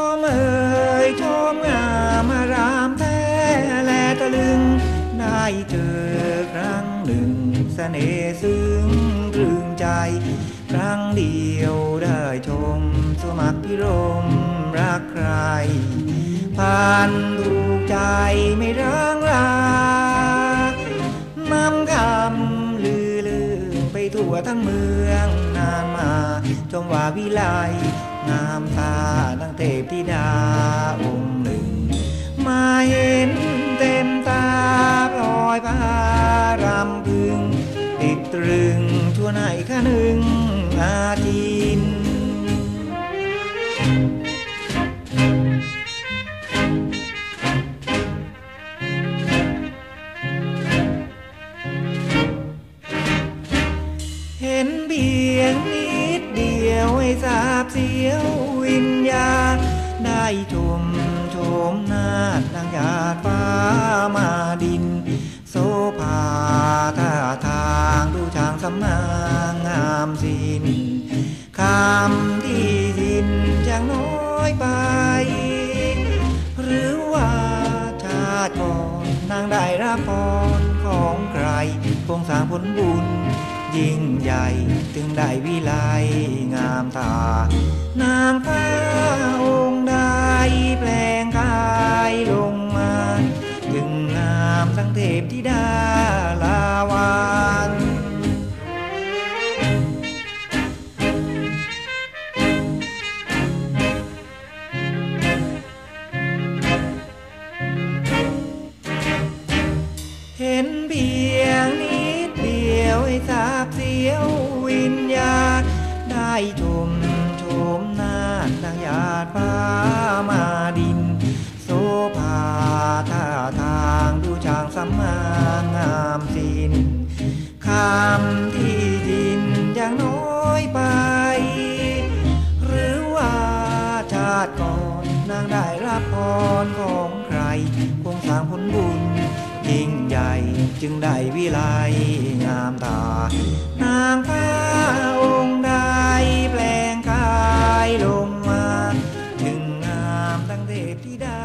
อมเอ่ยชมงามรามแท้แลตะลึง ได้เจอครั้งหนึ่งสเสน่ห์ซึ้งตรึงใจ ครั้งเดียวได้ชม สมัครพิรมรักใครผ่านถูกใจไม่ร้างรานำคำลือลือไปทั่วทั้งเมืองนานมา ชมว่าวิไลงามตา เทพธิดาองค์หนึ่ง มาเห็นเต็มตาพลอยพารำพึง ติดตรึงชั่วไหนข้าหนึ่งอาทินเห็นเบียงนิดเดียวให้ทราบเสียว ได้ชมชมนาฏนางหยาดฟ้ามาดิน โซภาท่าทางดูช่างสำนางงามสินคำที่ดินจังน้อยไป หรือว่าชาติก่อนนางได้รับพรของใครคงสร้างผลบุญยิ่งใหญ่จึงได้วิไลงามตานางฟ้า ธิดาลาวานเห็นเพียงนิดเดียวให้ทราบเสียววิญญาณได้ชมชมหน้านางหยาดฟ้ามาามที่ดินอย่างน้อยไป หรือว่าชาติก่อนนางได้รับพรของใคร คงสร้างผลบุญยิ่งใหญ่จึงได้วิไลงามตา นางฟ้าองค์ใดแปลงกายลงมา ถึงงามดังเที่ได้